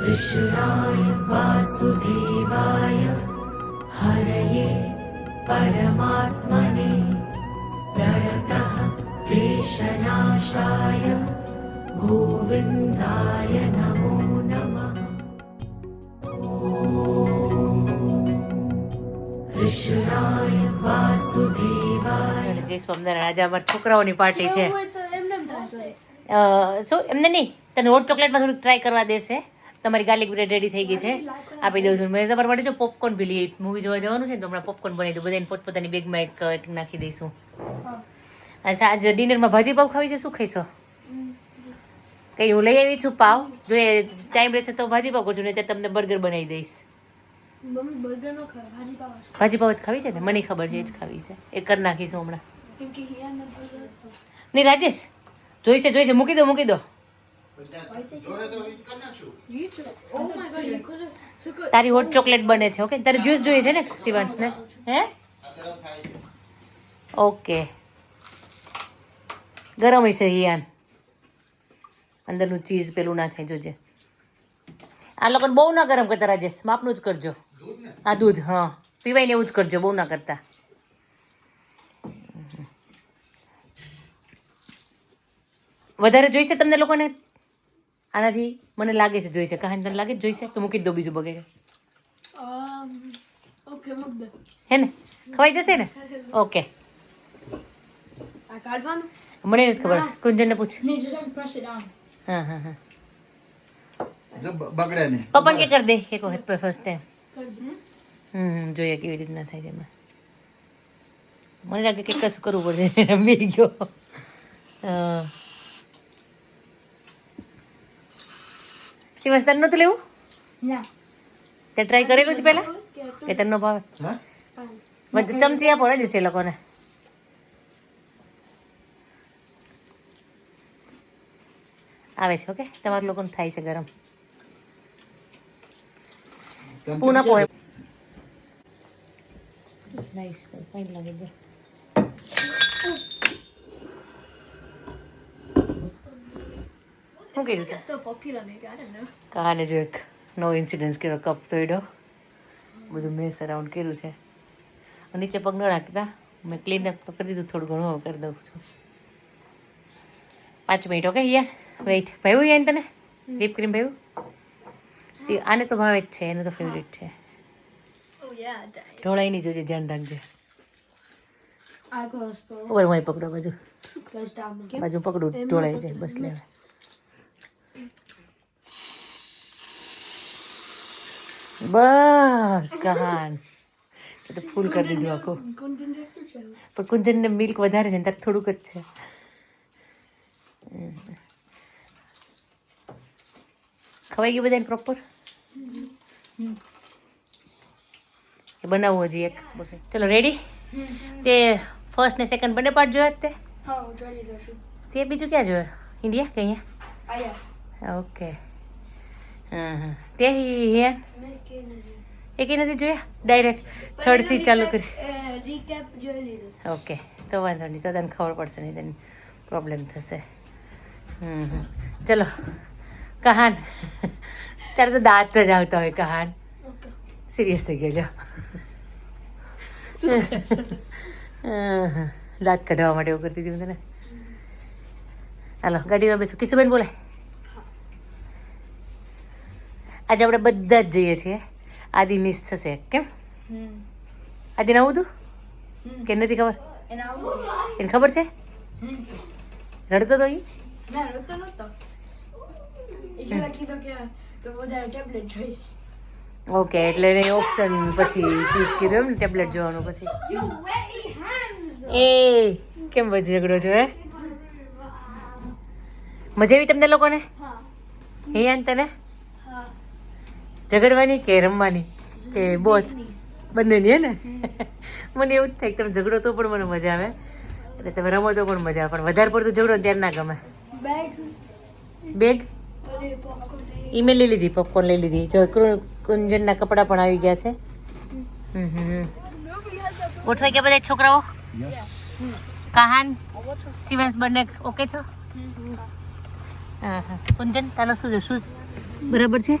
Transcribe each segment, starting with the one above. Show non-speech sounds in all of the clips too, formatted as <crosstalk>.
कृष्णाय वासुदेवाय हरये परमात्मने प्रणतः क्लेशनाशाय गोविन्दाय नमो नमः कृष्णाय वासुदेवाय જય સ્વામિનારાયણ આજે અમારા છોકરાઓની પાર્ટી છે હોય તો એમને એમ થશે અ, શું એમને નહીં તને હોટ ચોકલેટમાં થોડીક ટ્રાય કરવા દેશે તમારી ગાર્લિક બ્રેડ રેડી થઈ ગઈ છે. આપી દઉં છું. મેં તમારા માટે જો પોપકોર્ન ભી લઈ મૂવી જોવા જવાનું છે તો હમણાં પોપકોર્ન બનાવી દઉં. બધાને પોતપોતાની બેગમાં એક નાખી દઈશું. અચ્છા આજે ડિનરમાં ભાજી પાવ ખાવી છે? શું ખાઈશો? કઈ હું લઈ આવી છું? પાવ? જો એ ટાઈમ રહેશે તો ભાજી પાવ કરજો નહીં ત્યારે તમને બર્ગર બનાવી દઈશ. ભાજી પાવ જ. ખાવી છે ને? મને ખબર છે એ જ ખાવી છે. એ કરી નાખીશું હમણાં. નહીં રાજેશ જોઈશે જોઈશે. મૂકી દો મૂકી દો. તારી હોટ ચોકલેટ બને છે ઓકે તારે જ્યુસ જોઈએ છે ને શિવાંશને હે? ઓકે. ગરમ હશે હિયાન. અંદરનું ચીઝ પેલું ના થાય જોજે. આ લોકોને બહુ ના ગરમ કરતા રાજેશ માપનું જ કરજો. આ દૂધ હા. પીવાય ને એવું જ કરજો બહુ ના કરતા. વધારે જોઈશે તમને લોકોને? આનાથી મને લાગે છે જોઈશે કહાની તને લાગે જોઈશે તો મૂકી દો બીજું મૂક દે. હે ને? ખવાઈ જશે ને? ઓકે મને નથી ખબર. કુંજનને પૂછ. હા હા હા. બગડે નહીં. પપ્પા કે કરી દે? એક વખત ફર્સ્ટ ટાઈમ હમ. જોઈએ કેવી રીતના થાય છે એમાં. મને લાગે કે કશું કરવું પડશે રમી <laughs> ગયો. હા. તને નહોતું લેવું ના. તે ટ્રાય કરેલું છે પહેલા કે કે તને ન ભાવે બધું ચમચી આપો ને જશે એ લોકોને આવે છે ઓકે તમારા લોકોને થાય છે ગરમ સ્પૂન આપો નાઈસ ફાઇન લાગે છે શું કર્યું so popular, maybe. I don't know. કહાને જો એક નો ઇન્સિડન્સ કર્યો કપ તોડ્યો બધું મેસ અરાઉન્ડ કર્યું છે નીચે પગ ન રાખતા મેં ક્લીન અપ તો કરી દીધું થોડું ઘણું કરી દઉં છું પાંચ મિનિટ ઓકે યા વેઇટ ભાવ્યું યા તને વ્હીપ ક્રીમ ભાવ્યું સી આને તો ભાવે જ છે એને તો ફેવરેટ છે ઢોળાઈ નહીં જોજે ધ્યાન રાખજે ઓવર હું પકડો બાજુ બાજુ પકડું ઢોળાઈ જાય બસ લેવા બસ કહાન એ તો ફૂલ કરી દીધું આખું. પણ કુંજનને મિલ્ક વધારે છે તારે થોડુંક જ છે. ખવાઈ ગયું બધાને પ્રોપર બનાવવું હજી એક. ચલો રેડી તે ફર્સ્ટ ને સેકન્ડ બંને પાર્ટ જોયા તે? તે બીજું ક્યાં જોયું? ઇન્ડિયા કે અહીંયા? ઓકે હા. હા તે અહીંયા એકે નથી જોયા? ડાયરેક્ટ થર્ડથી ચાલુ કરી. રીકેપ જોઈ લીધું. ઓકે તો વાંધો નહીં. તો તને ખબર પડશે નહીં તને પ્રોબ્લેમ થશે. હમ. ચલો. કહાન. ત્યારે તો દાંત જ આવતા હોય કહાન. સિરિયસ થઈ ગયો દાંત કઢાવવા માટે એવું કરતી હતી હું તને. હાલો ગાડીમાં બેસો. કિશુબેન બોલાય. આજે આપણે બધા જ જઈએ છીએ. આદિ મિસ થશે. કેમ? આદિ આવું હતું કે નથી ખબર? એને ખબર છે? રડતો તો એ તો ઓકે એટલે એને ઓપ્શન પછી ચૂઝ કર્યો એમ ને ટેબ્લેટ જોવાનું પછી! એ કેમ બધી ઝઘડો છો હે? મજા આવી તમને લોકોને? હે. તને ઝઘડવાની કે રમવાની? કે બોથ બંનેની હે ને? મને એવું જ થાય કે તમે ઝઘડો તો પણ મને મજા આવે. એટલે તમે રમો તો પણ મજા આવે. પણ વધારે પડતું ઝઘડો ત્યારે ના ગમે. બેગ popcorn ઈમેલ લઈ લીધી પોપકોર્ન લઈ લીધી. જો કુંજનના કપડાં પણ આવી ગયા છે. હમ હમ ગોઠવાઈ ગયા બધા છોકરાઓ? કહાન? સિવન્સ બંને ઓકે છો? હા હા. કુંજન તારો શું છે? શું? બરાબર છે?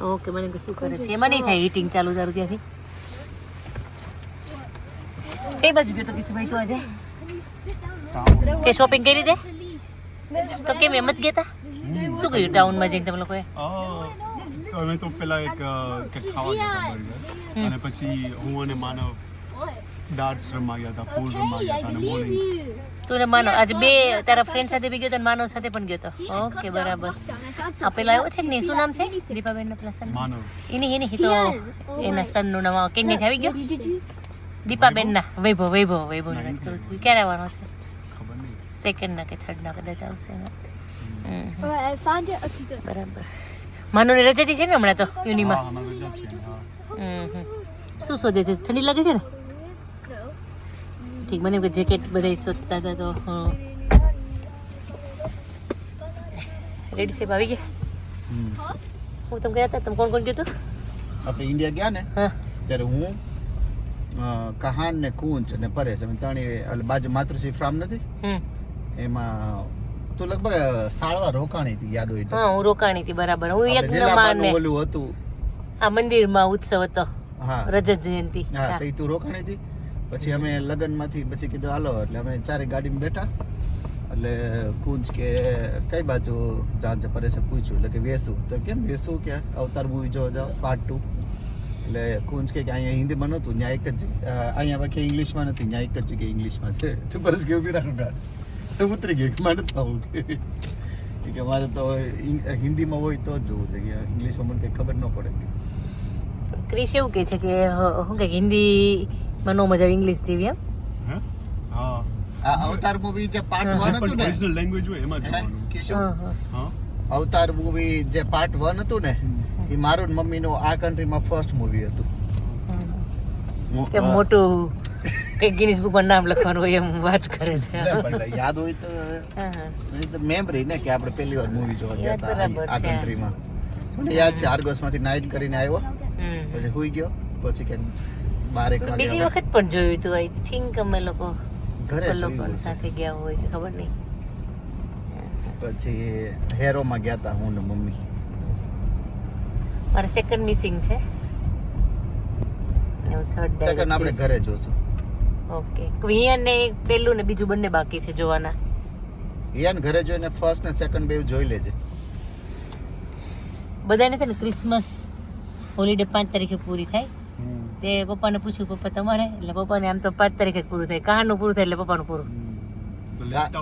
ઓકે મને કે શું કરે છે? એમાં નહીં થાય હીટિંગ ચાલુ તારું ત્યાંથી. એ બાજુ ગયો તો કિશુભાઈ તું આજે? કે શોપિંગ કરી દે? તો કેમ એમ જ ગયા શું કર્યું ટાઉનમાં જઈને તમે લોકોએ? તો અમે તો પેલા એક ખાવા ગયા બર્ગર. અને પછી હું અને માનવ ડાર્ટ્સ રમવા ગયા હતા પૂલ રમવા ગયા હતા અને બોલિંગ તું ને માનો આજે બે તારા ફ્રેન્ડ સાથે બી ગયો તો માનવ સાથે પણ ગયો તો. ઓકે બરાબર. આ પેલા આવ્યો છે ને શું નામ છે? દીપાબેન ના પેલા સન એની એની તો એના સનનું નામ કેની આવી ગયો? દીપાબેન ના વૈભવ વૈભવ વૈભવનું વાત કરું છું. ક્યારે આવવાનો છે? સેકન્ડ ના કે થર્ડ ના કદાચ આવશે હમ, Alright, ને. બરાબર. રજાજી છે ને હમણાં તો યુનિમાં? રજા. શું શોધે છે? ઠંડી લાગે છે ને? ઠીક મને જેકેટ બધા શોધતા હતા તો હં. રેડી સાહેબ આવી ગયા? હું તમે ગયા હતા? તમે કોણ કોણ ગયું હતું? આપણે ઇન્ડિયા ગયા ને હા. ત્યારે હું કહાન ને કુંચ ને પરેશ અમે ત્રણેય બાજુ માતૃશ્રી ફાર્મ નથી? એમાં તું લગભગ સાળવા રોકાણી હતી યાદ હોય તો. હા હું રોકાણી હતી બરાબર. હું યજ્ઞમાં ને ઓલું હતું. આ મંદિરમાં ઉત્સવ હતો. હા. રજત જયંતિ. હા. તો તું રોકાણી હતી? પછી અમે લગ્નમાંથી પછી કીધું, હાલો, એટલે અમે ચારે ગાડીમાં બેઠા. એટલે કુંજ કે, કઈ બાજુ જાન છે? પૂછ્યું, એટલે કે, વેસુ. તો કેમ વેસુ? કે અવતાર મૂવી જોવા જાઓ પાર્ટ ટુ એટલે કુંજ કે અહીંયા હિન્દીમાં નહોતું ત્યાં એક જ અહીંયા બાકી ઇંગ્લિશમાં નથી ત્યાં એક જ જગ્યાએ ઇંગ્લિશમાં છે. તો પરેશ કે, ઊભી ગાડ તો ઉતરી કે મારે આવું. કે મારે તો હિન્દીમાં હોય તો જ જોવું જોઈએ ઇંગ્લિશમાં મને કંઈ ખબર ન પડે. ક્રિશ એવું કહે છે કે, હ- કે હિન્દીમાં નો મજા ઇંગ્લિશ જેવી એમ? હા? અવતાર મૂવી જે પાર્ટ 1 હતું ને? ઓરિજિનલ લેંગ્વેજ હોય એમાં જોવાનું. કિશોર હા, હા. હા. અવતાર મૂવી જે પાર્ટ વન હતું ને એ મારું મમ્મી મમ્મીનું આ કન્ટ્રીમાં ફર્સ્ટ મૂવી હતું. કે મોટું કઈ ગિનિસ બુકમાં નામ લખવાનું હોય એમ વાત કરે છે. યાદ હોય તો હા, હા. તો મેમરી ને કે આપણે પહેલી વાર મૂવી જોવા ગયા હતા આ. કન્ટ્રીમાં મને યાદ છે આર્ગોસમાંથી નાઇટ કરીને આવ્યો. પછી હુઈ ગયો. પછી કે બારેક વાગે બીજી વખત પણ જોયું હતું આઈ થિંક અમે લોકો ઘરે લોકો સાથે ગયા હોય ખબર નહીં. પછી હેરોમાં ગયા હતા હું ને મમ્મી. મારે સેકન્ડ મિસિંગ છે. થર્ડ સેકન્ડ આપણે ઘરે જોશું. ઓકે ક્વિયન ને પેલું ને બીજું બંને બાકી છે જોવાના. યાન ઘરે જોઈને ફર્સ્ટ ને સેકન્ડ બે જોઈ લેજે. બધાને છે ને ક્રિસમસ હોલિડે પાંચ તારીખે પૂરી થાય. તે પપ્પાને પૂછ્યું પપ્પા તમારે? એટલે પપ્પાને આમ તો પાંચ તારીખે જ પૂરું થાય. કહાનું પૂરું થાય એટલે પપ્પાનું પૂરું.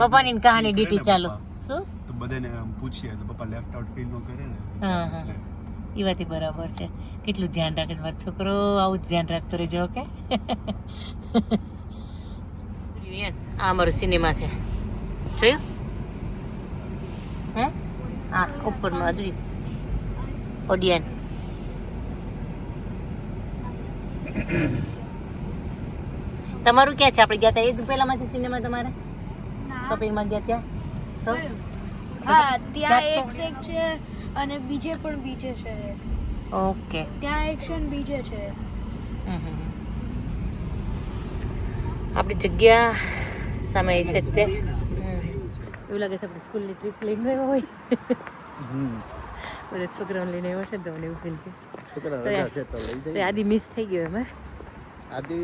પપ્પાની કહાની ડ્યુટી ચાલુ. શું? તો બધાને આમ પૂછીએ તો પપ્પા લેફ્ટ આઉટ ફીલ ન કરે ને? હા, હા. એ વાત બરાબર છે. કેટલું ધ્યાન રાખે મારો છોકરો? આવું જ ધ્યાન રાખતો રહેજો ઓકે? આ અમારું સિનેમા છે. જોયું? હે? હા ઉપરનું આ જોયું ઓડિયન. તમારું ક્યાં છે? આપણે ગયા હતા એ જ પહેલામાં છે સિનેમા તમારે શોપિંગમાં ગયા ત્યાં? તો? હા ત્યાં છે? એક એક છે અને બીજે પણ બીજે છે ઓકે. ત્યાં એક છે બીજે છે. આપણી જગ્યા સામે છે તે. હમ. એવું લાગે છે આપણે સ્કૂલની ટ્રીપ લઈને આવ્યા હોય. બધા છોકરાઓને લઈને આવ્યો છે તો મને એવું ફીલ થયું તો આદિ મિસ થઈ ગયો એમાં આદિ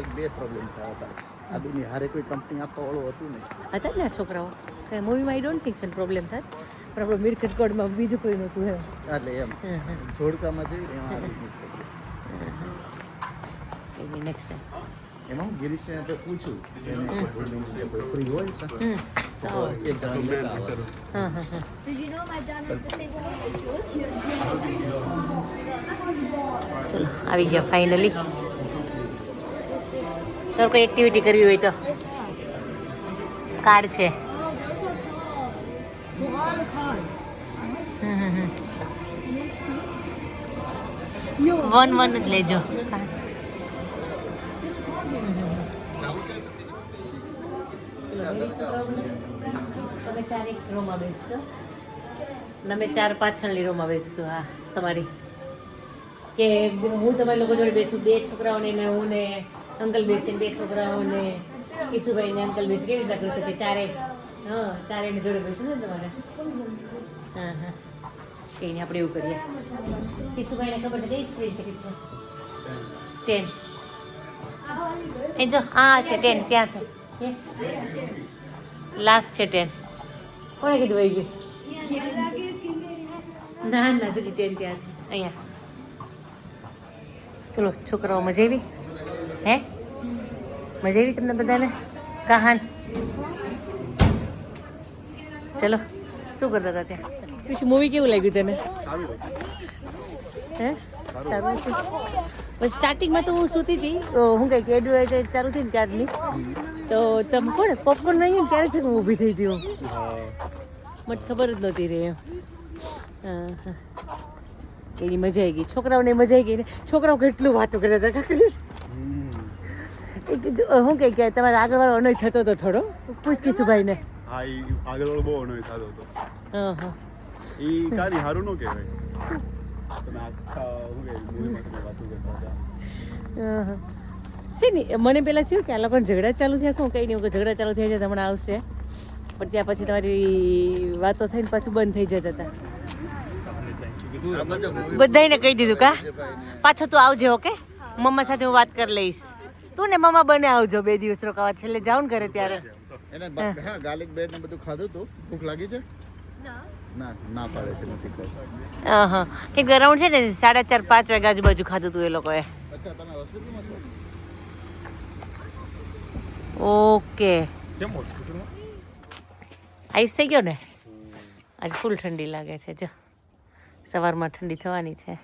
એક બે પ્રોબ્લેમ થયા હતા. આદિની હારે કોઈ કંપની આપવા વાળું હતું ને હતા જ ને છોકરાઓ મૂવીમાં આઈ ડોન્ટ થિંક છે પ્રોબ્લેમ થાય. પણ આપણે મીરખટ કોડમાં બીજું કોઈ નહોતું એમ. એટલે એમ. જોડકામાં જઈને એમાં આદિ. નેક્સ્ટ ટાઈમ એમાં ગિરીશને આપણે પૂછ્યું એને કોઈ હોય છે. ચલો આવી ગયા ફાઇનલી તારે કોઈ એક્ટિવિટી કરવી હોય તો કાર્ડ છે Oh, વન વન જ લેજો તમે ચાર એક રોમાં બેસતો અમે ચાર પાછળની રોમાં બેસશું હા તમારી. કે હું તમારી લોકો જોડે બેસું બે છોકરાઓને ને હું ને અંકલ બેસીને બે છોકરાઓને કિશુભાઈ ને અંકલ બેસી કેવી રીતના કરી શકે ચારે હા ચારે એને જોડે બેસું ને તમારે? હા હા. કઈ નહીં આપણે એવું કરીએ. કિશુભાઈને ખબર છે કઈ સ્ક્રીન છે કિશુભાઈ? ટેન એ જો હા છે ટેન ત્યાં છે. લાસ્ટ છે. ટેન કોણે કીધું વહી ગયું ના ના જુદી ટ્રેન ત્યાં છે. અહીંયા. ચલો છોકરાઓ મજા આવી? હે? મજા આવી તમને બધાને? કહાન? ચલો શું કરતા હતા ત્યાં? પછી મૂવી કેવું લાગ્યું તને? હે? સારું પછી સ્ટાર્ટિંગમાં તો હું સૂતી હતી. તો હું કંઈક એડવર્ટાઇઝ ચાલુ થઈ ને ત્યારની? તો તમે કોણ પોપકોર્ન નહીં ને ત્યારે છે હું ઊભી થઈ હતી હું. મને ખબર જ નહોતી રહી એમ હા હા એની મજા આવી ગઈ. છોકરાઓને મજા આવી ગઈ ને. છોકરાઓ કેટલું વાતો કરતા હતા કાકરીશ હું કહે કે તમારે આગળવાળો અનય થતો હતો થોડો. પૂછ કિશુભાઈને હા એ આગળ બહુ અનોય થતો હતો. હા હા એ સારું ન કહેવાય. તમે આખા શું કહે મૂવીમાં તમે વાતો કરતા હતા. હા. છે ને મને પહેલાં થયું કે આ લોકોને ઝઘડા ચાલુ થયા. શું કંઈ નહીં ઝઘડા ચાલુ થયા છે તો હમણાં આવશે. પણ ત્યાં પછી તમારી વાતો થઈને પાછું બંધ થઈ જતા હતા. બધાને કહી દીધું કા? પાછો તું આવજે ઓકે? મમ્મા સાથે હું વાત કરી લઈશ. તું ને મમ્મા બને આવજો બે દિવસ રોકાવા. છેલ્લે જાઉં ને ઘરે ત્યારે. એને હા. ગાર્લિક બ્રેડ ને બધું ખાધું તું? ભૂખ લાગી છે? ના. ના પાડે છે નથી ખાવું હા હા કે ગરાઉન્ડ છે ને સાડા ચાર પાંચ વાગ્યા આજુબાજુ ખાધું હતું એ લોકોએ. અચ્છા તમે હોસ્પિટલમાં છો? ઓકે કેમ હોસ્પિટલમાં આઈસ થઈ ગયો ને આજ ફૂલ ઠંડી લાગે છે જો સવારમાં ઠંડી થવાની છે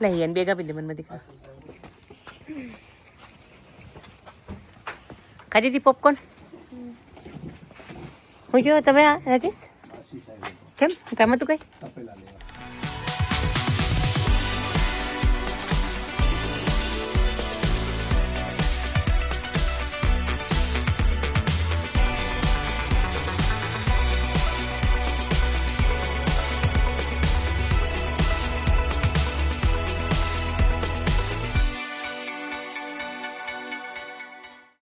લઈ એને બેગ આપી દે મને બધી ખાધી હતી પોપકોર્ન હું જો તમે આ રાજેશ કેમ કામ હતું કઈ તપેલા લેવા